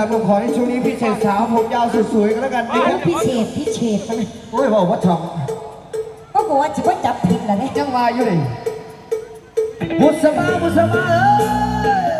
จับผมขอให้ช่วงนี้พี่เฉดสาวผมยาวสวยๆก็แล้วกันนะครัเพี่เฉดพี่เฉดกันเลยโอ้ยบอกว่าช่องก็บอกว่าจะว่าจับผิดแล้วเนี่ย ยังมาอยู่เลยบุษบาบุษบาเอ้ย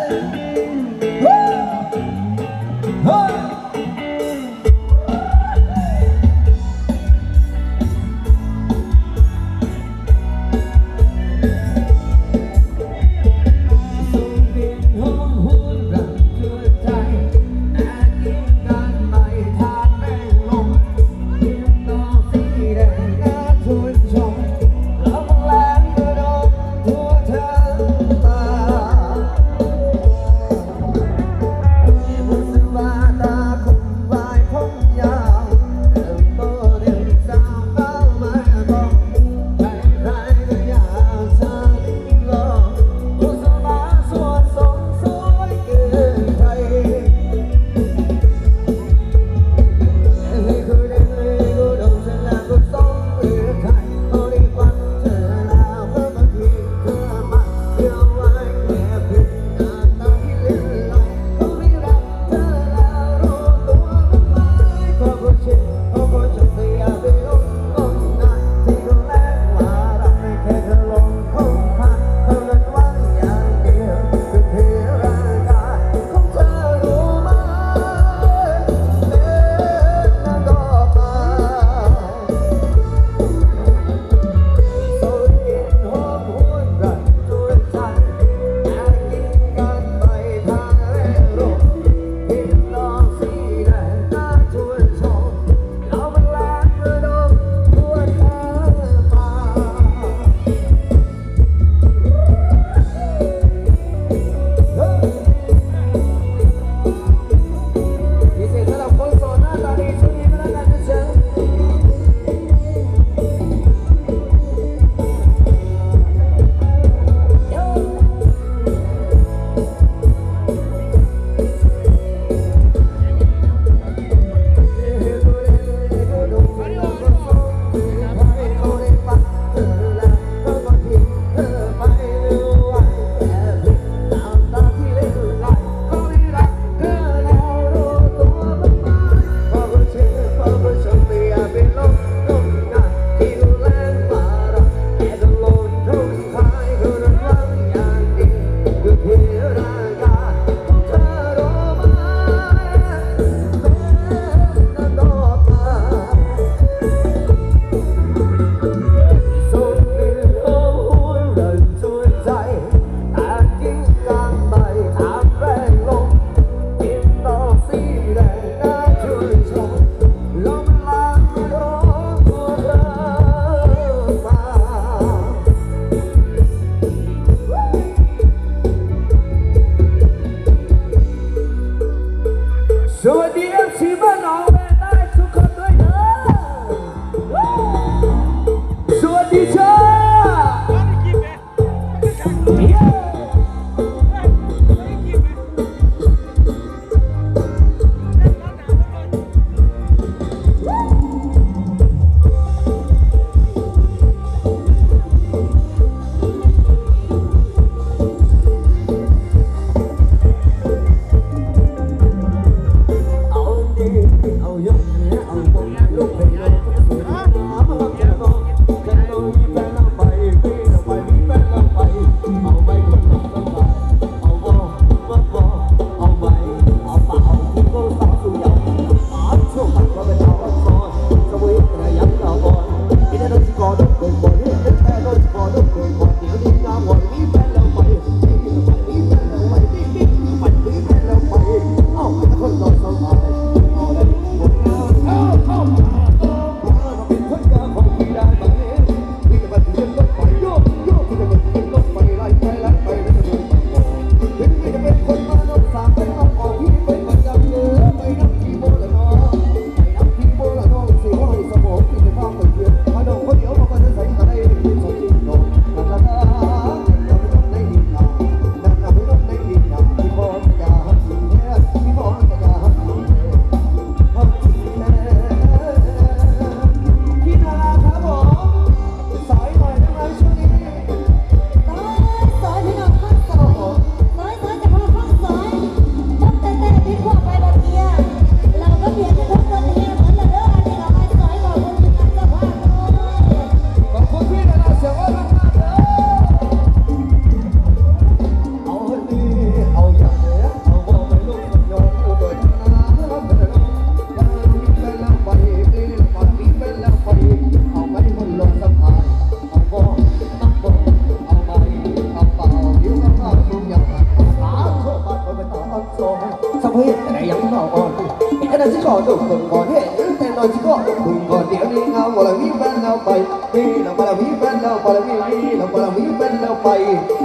เราบารมีเป็นเราบารมีมีเราบารมีเป็นเราไป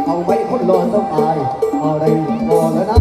เอาไว้คนรอต้องตายอะไรพอแล้วนะ